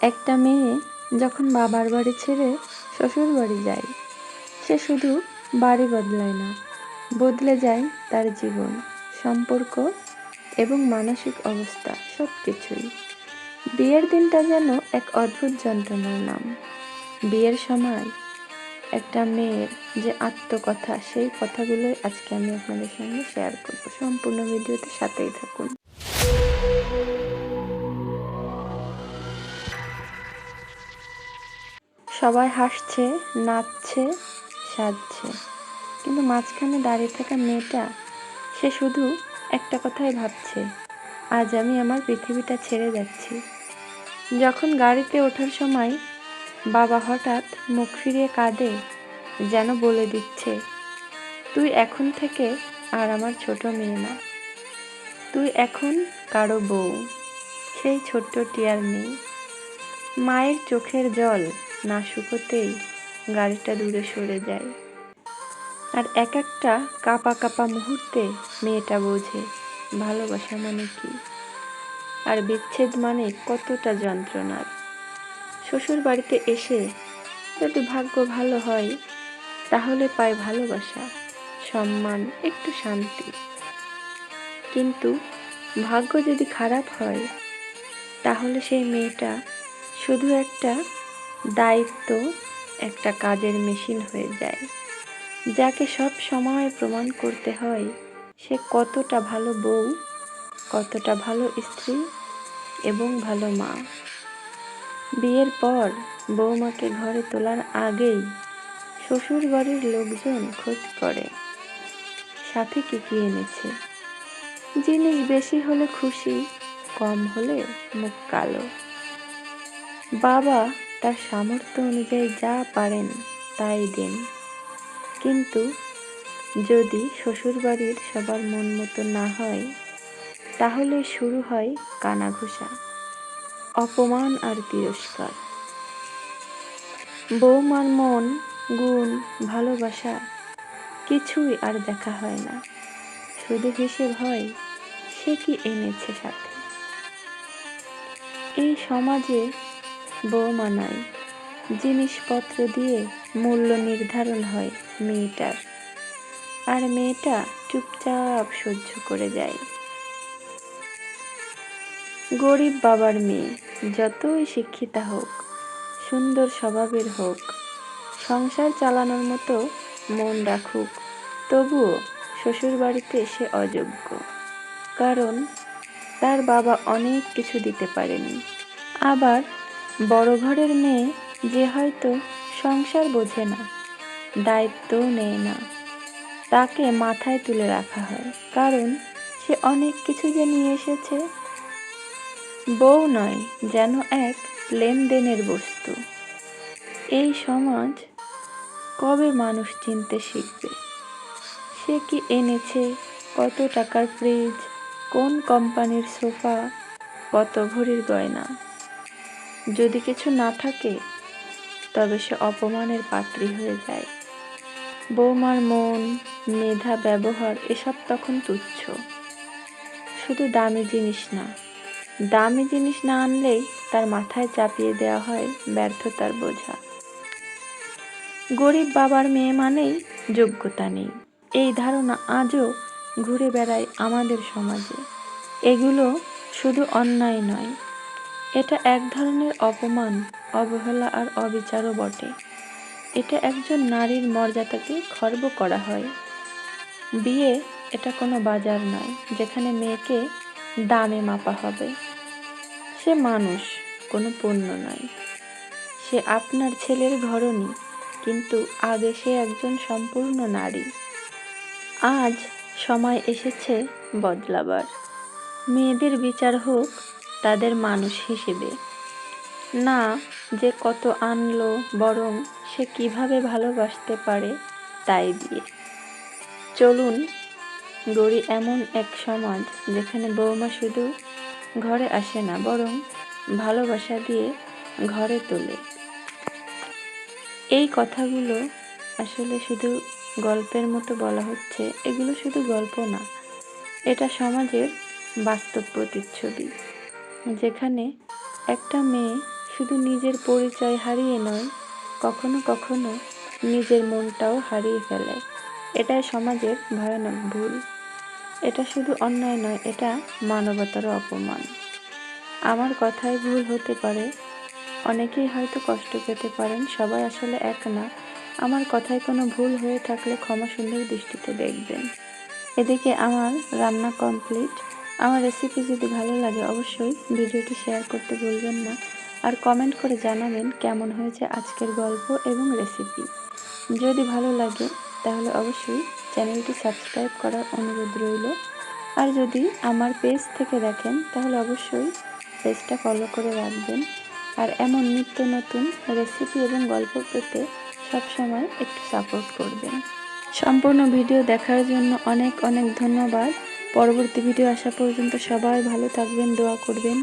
একটা মেয়ে যখন বাবার বাড়ি ছেড়ে শ্বশুর বাড়ি যায়, সে শুধু বাড়ি বদলায় না, বদলে যায় তার জীবন, সম্পর্ক এবং মানসিক অবস্থা সব কিছুই বিয়ের দিনটা যেন এক অদ্ভুত যন্ত্রণার নাম। বিয়ের সময় একটা মেয়ের যে আত্মকথা, সেই কথাগুলোই আজকে আমি আপনাদের সঙ্গে শেয়ার করব। সম্পূর্ণ ভিডিওতে সাথেই থাকুন। সবাই হাসছে, নাচছে, সাজছে। কিন্তু মাঝখানে দাঁড়িয়ে থাকা মেয়েটা, সে শুধু একটা কথাই ভাবছে, আজ আমি আমার পৃথিবীটা ছেড়ে যাচ্ছি। যখন গাড়িতে ওঠার সময় বাবা হঠাৎ মুখ ফিরিয়ে কাঁদে, যেন বলে দিচ্ছে, তুই এখন থেকে আর আমার ছোট মেয়ে না। তুই এখন কারও বউ। সেই ছোট্ট টিয়ার নেই মায়ের চোখের জল না শুকোতেই গাড়িটা দূরে সরে যায়। আর এক একটা কাপা কাপা মুহূর্তে মেয়েটা বোঝে, ভালোবাসা মানে কি? আর বিচ্ছেদ মানে কতটা যন্ত্রণার। শ্বশুর বাড়িতে এসে যদি ভাগ্য ভালো হয়, তাহলে পায় ভালোবাসা, সম্মান, একটু শান্তি। কিন্তু ভাগ্য যদি খারাপ হয়, তাহলে সেই মেয়েটা শুধু একটা দায়িত্ব একটা কাজের মেশিন হয়ে যায়। যাকে সব সময় প্রমাণ করতে হয়, সে কতটা ভালো বউ, কতটা ভালো স্ত্রী এবং ভালো মা। বিয়ের পর বৌমাকে ঘরে তোলার আগেই শ্বশুর বাড়ির লোকজন খোঁজ করে, সাথে কি কি এনেছে। জিনিস বেশি হলে খুশি, কম হলে মুখ কালো। বাবা তার সামর্থ্য অনুযায়ী যা পারেন তাই দেন। কিন্তু যদি শ্বশুরবাড়ির সবার মন মতো না হয়, তাহলে শুরু হয় কানাঘুষা, অপমান আর তিরস্কার। বৌমার মন, গুণ, ভালোবাসা কিছুই আর দেখা হয় না। শুধু হিসেব হয় সে কি এনেছে সাথে? এই সমাজে বৌমা নাই জিনিসপত্র দিয়ে মূল্য নির্ধারণ হয় মেয়েটার। আর মেয়েটা চুপচাপ সহ্য করে যায়। গরিব বাবার মেয়ে, যতই শিক্ষিতা হোক, সুন্দর স্বভাবের হোক, সংসার চালানোর মতো মন রাখুক, তবুও শ্বশুরবাড়িতে সে অযোগ্য। কারণ তার বাবা অনেক কিছু দিতে পারেনি। আবার বড় ঘরের মেয়ে যে হয়তো সংসার বোঝে না দায়িত্বও নেয় না। তাকে মাথায় তুলে রাখা হয়, কারণ সে অনেক কিছু যে নিয়ে এসেছে বউ নয়, যেন এক লেনদেনের বস্তু। এই সমাজ কবে মানুষ চিনতে শিখবে? সে কি এনেছে, কত টাকার ফ্রিজ, কোন কোম্পানির সোফা, কত ভরির গয়না? যদি কিছু না থাকে, তবে সে অপমানের পাত্রী হয়ে যায়। বৌমার মন, মেধা, ব্যবহার, এসব তখন তুচ্ছ। শুধু দামি জিনিস না, দামি জিনিস না আনলেই তার মাথায় চাপিয়ে দেওয়া হয় ব্যর্থতার বোঝা। গরিব বাবার মেয়ে মানেই যোগ্যতা নেই। এই ধারণা আজও ঘুরে বেড়ায় আমাদের সমাজে। এগুলো শুধু অন্যায় নয় এটা এক ধরনের অপমান, অবহেলা আর অবিচারও বটে। এটা একজন নারীর মর্যাদাকে খর্ব করা হয়। বিয়ে এটা কোনো বাজার নয়, যেখানে মেয়েকে দামে মাপা হবে। সে মানুষ, কোনো পণ্য নয়। সে আপনার ছেলের ঘরণী, কিন্তু আগে সে একজন সম্পূর্ণ নারী। আজ সময় এসেছে বদলাবার। মেয়েদের বিচার হোক তাদের মানুষ হিসেবে। না, যে কত আনলো বরং সে কীভাবে ভালোবাসতে পারে তাই দিয়ে। চলুন, গড়ি এমন এক সমাজ যেখানে বৌমা শুধু ঘরে আসে না, বরং ভালোবাসা দিয়ে ঘরে তোলে। এই কথাগুলো আসলে শুধু গল্পের মতো বলা হচ্ছে, এগুলো শুধু গল্প না, এটা সমাজের বাস্তব প্রতিচ্ছবি। যেখানে একটা মেয়ে শুধু নিজের পরিচয় হারিয়ে নয়, কখনো কখনো নিজের মনটাও হারিয়ে ফেলে। এটাই সমাজের ভয়ানক ভুল। এটা শুধু অন্যায় নয়, এটা মানবতারও অপমান। আমার কথায় ভুল হতে পারে। অনেকেই হয়তো কষ্ট পেতে পারেন, সবাই আসলে এক না। আমার কথায় কোনো ভুল হয়ে থাকলে ক্ষমা সুন্দর দৃষ্টিতে দেখবেন। এদিকে আমার রান্না কমপ্লিট আমার রেসিপি যদি ভালো লাগে অবশ্যই ভিডিওটি শেয়ার করতে ভুলবেন না। আর কমেন্ট করে জানাবেন কেমন হয়েছে আজকের গল্প এবং রেসিপি যদি ভালো লাগে, তাহলে অবশ্যই চ্যানেলটি সাবস্ক্রাইব করার অনুরোধ রইল। আর যদি আমার পেজ থেকে দেখেন, তাহলে অবশ্যই পেজটা ফলো করে রাখবেন। আর এমন নিত্য নতুন রেসিপি এবং গল্প পেতে সবসময় একটু সাপোর্ট করবেন। সম্পূর্ণ ভিডিও দেখার জন্য অনেক অনেক ধন্যবাদ। পরবর্তী ভিডিও আসা পর্যন্ত সবাই ভালো থাকবেন দোয়া করবেন।